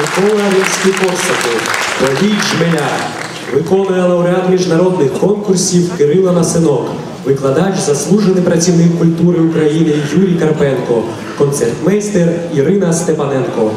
Микола Римський Корсаков, водій Жмеля, виконує лауреат міжнародних конкурсів Кирила Насинок, викладач, заслужений працівник культури України Юрій Карпенко, концертмейстер Ірина Степаненко.